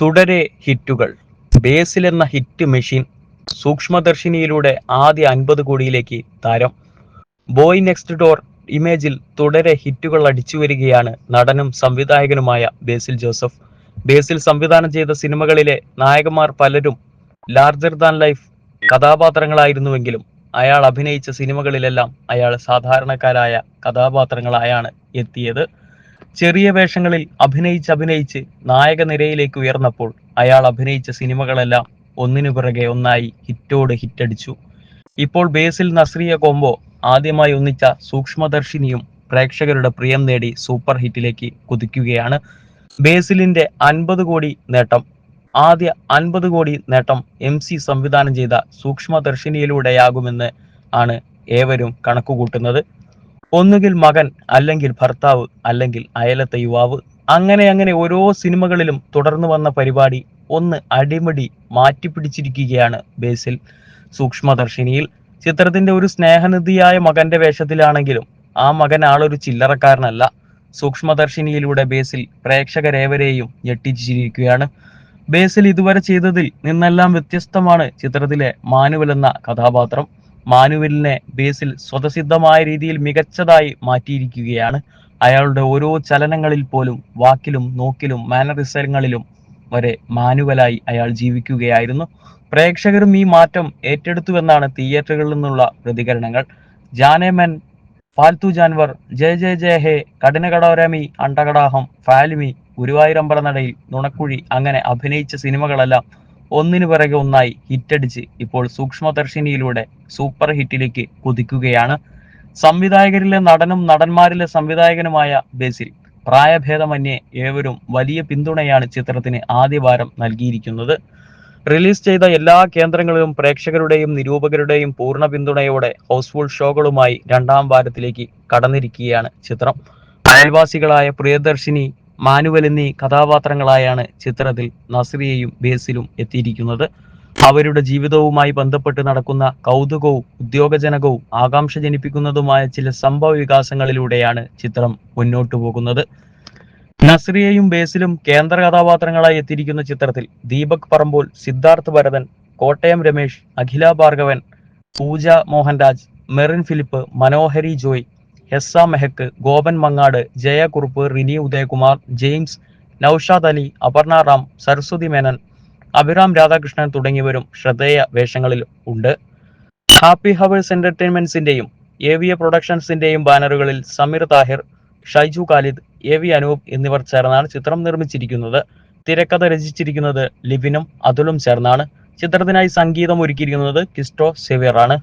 തുടരെ ഹിറ്റുകൾ. ബേസിൽ എന്ന hit machine സൂക്ഷ്മദർശിനിയിലൂടെ ആദ്യ അൻപത് കോടിയിലേക്ക് താരം. ബോയ് നെക്സ്റ്റ് ഡോർ ഇമേജിൽ തുടരെ ഹിറ്റുകൾ അടിച്ചു വരികയാണ് നടനും സംവിധായകനുമായ ബേസിൽ ജോസഫ്. ബേസിൽ സംവിധാനം ചെയ്ത സിനിമകളിലെ നായകന്മാർ പലരും ലാർജർ ദാൻ ലൈഫ് കഥാപാത്രങ്ങളായിരുന്നുവെങ്കിലും അയാൾ അഭിനയിച്ച സിനിമകളിലെല്ലാം അയാൾ സാധാരണക്കാരായ കഥാപാത്രങ്ങളായാണ് എത്തിയത്. ചെറിയ വേഷങ്ങളിൽ അഭിനയിച്ച് അഭിനയിച്ച് നായക നിരയിലേക്ക് ഉയർന്നപ്പോൾ അയാൾ അഭിനയിച്ച സിനിമകളെല്ലാം ഒന്നിനു പിറകെ ഒന്നായി ഹിറ്റോട് ഹിറ്റടിച്ചു. ഇപ്പോൾ ബേസിൽ നസ്രിയ കോംബോ ആദ്യമായി ഒന്നിച്ച സൂക്ഷ്മദർശിനിയും പ്രേക്ഷകരുടെ പ്രിയം നേടി സൂപ്പർ ഹിറ്റിലേക്ക് കുതിക്കുകയാണ്. ബേസിലിന്റെ അൻപത് കോടി നേട്ടം ആദ്യ അൻപത് കോടി നേട്ടം എം സി സംവിധാനം ചെയ്ത സൂക്ഷ്മദർശിനിയിലൂടെയാകുമെന്ന് ആണ് ഏവരും കണക്കുകൂട്ടുന്നത്. ഒന്നുകിൽ മകൻ അല്ലെങ്കിൽ ഭർത്താവ് അല്ലെങ്കിൽ അയലത്തെ യുവാവ്. അങ്ങനെ അങ്ങനെ ഓരോ സിനിമകളിലും തുടർന്നു വന്ന പരിപാടി ഒന്ന് അടിമടി മാറ്റിപ്പിടിച്ചിരിക്കുകയാണ് ബേസിൽ. സൂക്ഷ്മദർശിനിയിൽ ചിത്രത്തിന്റെ ഒരു സ്നേഹനിധിയായ മകന്റെ വേഷത്തിലാണെങ്കിലും ആ മകൻ ആളൊരു ചില്ലറക്കാരനല്ല. സൂക്ഷ്മദർശിനിയിലൂടെ ബേസിൽ പ്രേക്ഷകരേവരെയും ഞെട്ടിച്ചിരിക്കുകയാണ്. ബേസിൽ ഇതുവരെ ചെയ്തതിൽ നിന്നെല്ലാം വ്യത്യസ്തമാണ് ചിത്രത്തിലെ മാനുവൽ എന്ന കഥാപാത്രം. മാനുവലിനെ ബേസിൽ സ്വതസിദ്ധമായ രീതിയിൽ മികച്ചതായി മാറ്റിയിരിക്കുകയാണ്. അയാളുടെ ഓരോ ചലനങ്ങളിൽ പോലും വാക്കിലും നോക്കിലും മാനറിസങ്ങളിലും വരെ മാനുവലായി അയാൾ ജീവിക്കുകയായിരുന്നു. പ്രേക്ഷകരും ഈ മാറ്റം ഏറ്റെടുത്തുവെന്നാണ് തിയേറ്ററുകളിൽ നിന്നുള്ള പ്രതികരണങ്ങൾ. ജാനേമൻ പാൽത്തു ജാൻവർ ജയ ജയ ജയ ഹേ കഠിനകടോരമി അണ്ടകടാഹം ഫാലിമി ഗുരുവായൂരമ്പലനടയിൽ നുണക്കുഴി അങ്ങനെ അഭിനയിച്ച സിനിമകളെല്ലാം ഒന്നിനു പിറകെ ഒന്നായി ഹിറ്റടിച്ച് ഇപ്പോൾ സൂക്ഷ്മദർശിനിയിലൂടെ സൂപ്പർ ഹിറ്റിലേക്ക് കുതിക്കുകയാണ്. സംവിധായകരിലെ നടനും നടന്മാരിലെ സംവിധായകനുമായ ബേസിൽ പ്രായഭേദമന്യേ ഏവരും വലിയ പിന്തുണയാണ് ചിത്രത്തിന് ആദ്യവാരം നൽകിയിരിക്കുന്നത്. റിലീസ് ചെയ്ത എല്ലാ കേന്ദ്രങ്ങളിലും പ്രേക്ഷകരുടെയും നിരൂപകരുടെയും പൂർണ പിന്തുണയോടെ ഹൗസ്ഫുൾ ഷോകളുമായി രണ്ടാം വാരത്തിലേക്ക് കടന്നിരിക്കുകയാണ് ചിത്രം. അയൽവാസികളായ പ്രിയദർശിനി മാനുവൽ എന്നീ കഥാപാത്രങ്ങളായാണ് ചിത്രത്തിൽ നസ്രിയയും ബേസിലും എത്തിയിരിക്കുന്നത്. അവരുടെ ജീവിതവുമായി ബന്ധപ്പെട്ട് നടക്കുന്ന കൗതുകവും ഉദ്യോഗജനകവും ആകാംക്ഷ ജനിപ്പിക്കുന്നതുമായ ചില സംഭവ വികാസങ്ങളിലൂടെയാണ് ചിത്രം മുന്നോട്ടു പോകുന്നത്. നസ്രിയയും ബേസിലും കേന്ദ്ര കഥാപാത്രങ്ങളായി എത്തിയിരിക്കുന്ന ചിത്രത്തിൽ ദീപക് പറമ്പോൾ സിദ്ധാർത്ഥ് ഭരതൻ കോട്ടയം രമേശ് അഖില ഭാർഗവൻ പൂജ മോഹൻരാജ് മെറിൻ ഫിലിപ്പ് മനോഹരി ജോയ് ഹെസ്സ മെഹക്ക് ഗോപൻ മങ്ങാട് ജയ കുറുപ്പ് റിനി ഉദയകുമാർ ജെയിംസ് നൌഷാദ് അലി അപർണ റാം സരസ്വതി മേനൻ അഭിറാം രാധാകൃഷ്ണൻ തുടങ്ങിയവരും ശ്രദ്ധേയ വേഷങ്ങളിൽ ഉണ്ട്. ഹാപ്പി ഹവേഴ്സ് എന്റർടൈൻമെന്റ്സിന്റെയും എ വി എ പ്രൊഡക്ഷൻസിന്റെയും ബാനറുകളിൽ സമീർ താഹിർ ഷൈജു ഖാലിദ് എ വി അനൂപ് എന്നിവർ ചേർന്നാണ് ചിത്രം നിർമ്മിച്ചിരിക്കുന്നത്. തിരക്കഥ രചിച്ചിരിക്കുന്നത് ലിബിനും അതുലും ചേർന്നാണ്. ചിത്രത്തിനായി സംഗീതം ഒരുക്കിയിരിക്കുന്നത് കിസ്റ്റോ സെവിയർ ആണ്